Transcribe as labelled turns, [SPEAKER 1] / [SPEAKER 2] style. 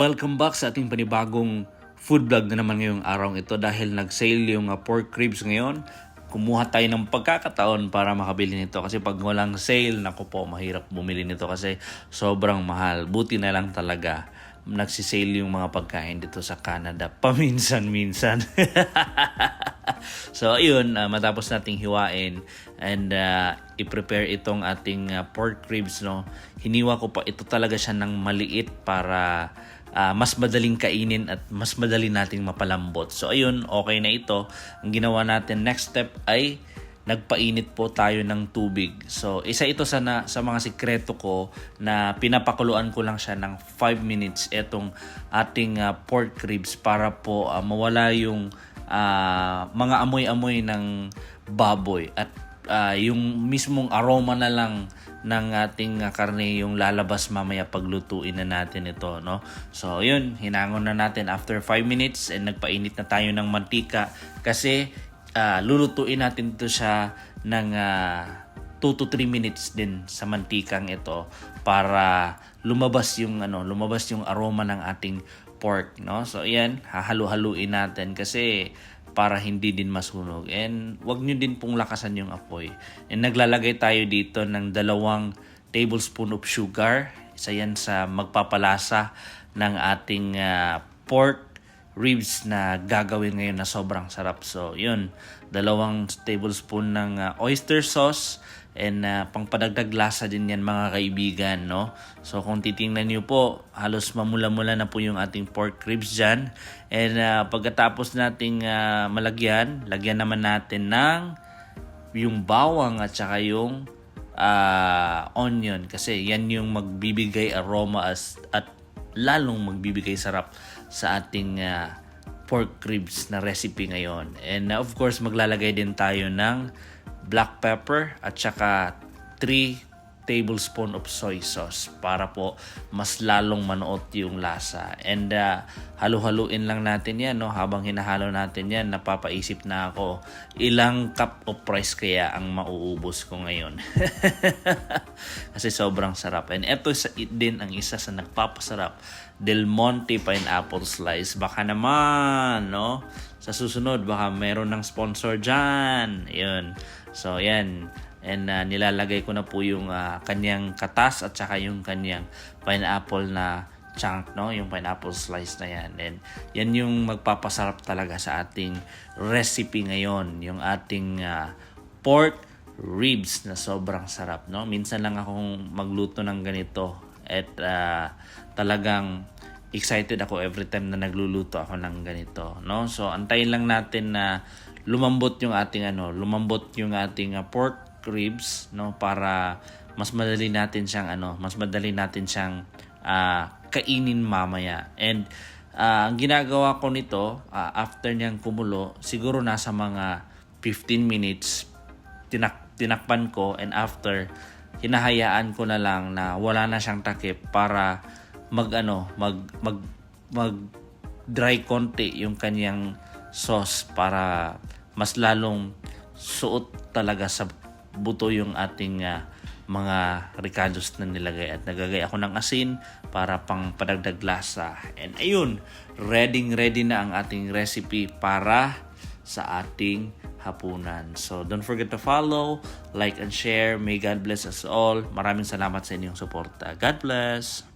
[SPEAKER 1] Welcome back sa ating panibagong food vlog na naman ngayong araw ito dahil nag-sale yung uh, pork ribs ngayon. Kumuha tayo ng pagkakataon para makabili nito kasi pag walang sale, naku po, mahirap bumili nito kasi sobrang mahal. Buti na lang talaga nagsisale yung mga pagkain dito sa Canada paminsan-minsan. so ayun, uh, matapos nating hiwain and uh, i-prepare itong ating uh, pork ribs no. Hiniwa ko pa ito talaga siya ng maliit para uh, mas madaling kainin at mas madali nating mapalambot. So ayun, okay na ito. Ang ginawa natin next step ay nagpainit po tayo ng tubig. So, isa ito sa, na, sa mga sikreto ko na pinapakuluan ko lang siya ng 5 minutes itong ating uh, pork ribs para po uh, mawala yung uh, mga amoy-amoy ng baboy at uh, yung mismong aroma na lang ng ating uh, karne yung lalabas mamaya paglutuin na natin ito no? So yun hinangon na natin after 5 minutes and nagpainit na tayo ng mantika kasi uh, lulutuin natin ito siya ng uh, 2 to 3 minutes din sa mantikang ito para lumabas yung ano lumabas yung aroma ng ating pork no? So ayan hahalu-haluin natin kasi para hindi din masunog. And wag nyo din pong lakasan yung apoy. And naglalagay tayo dito ng dalawang tablespoon of sugar. Isa yan sa magpapalasa ng ating uh, pork ribs na gagawin ngayon na sobrang sarap. So, yun, dalawang tablespoon ng uh, oyster sauce and uh, pangpadagdag lasa din yan mga kaibigan, no? So, kung titingnan niyo po, halos mamula-mula na po yung ating pork ribs dyan. And uh, pagkatapos nating uh, malagyan, lagyan naman natin ng yung bawang at saka yung uh, onion kasi yan yung magbibigay aroma as, at lalong magbibigay sarap sa ating uh, pork ribs na recipe ngayon. And uh, of course, maglalagay din tayo ng black pepper at saka 3 tablespoon of soy sauce para po mas lalong manuot yung lasa. And uh, halu-haluin lang natin yan no habang hinahalo natin yan napapaisip na ako ilang cup of rice kaya ang mauubos ko ngayon. Kasi sobrang sarap. And ito sa din ang isa sa nagpapasarap Del Monte Pineapple Slice. Baka naman, no? Sa susunod, baka meron ng sponsor dyan. Yun. So, yan and uh, nilalagay ko na po yung uh, kanyang katas at saka yung kanyang pineapple na chunk no yung pineapple slice na yan and yan yung magpapasarap talaga sa ating recipe ngayon yung ating uh, pork ribs na sobrang sarap no? Minsan lang akong magluto ng ganito at uh, talagang excited ako every time na nagluluto ako ng ganito no? So antayin lang natin na lumambot yung ating ano lumambot yung ating uh, pork ribs no? Para mas madali natin siyang ano, mas madali natin siyang uh, kainin mamaya. And uh, ang ginagawa ko nito uh, after niyang kumulo, siguro nasa mga 15 minutes tinak tinakpan ko and after hinahayaan ko na lang na wala na siyang takip para mag ano, mag mag mag dry konti yung kanyang sauce para mas lalong suot talaga sa buto yung ating uh, mga ricados na nilagay at nagagay ako ng asin para pang padagdag lasa. And ayun, ready ready na ang ating recipe para sa ating hapunan. So don't forget to follow, like and share. May God bless us all. Maraming salamat sa inyong suporta. God bless!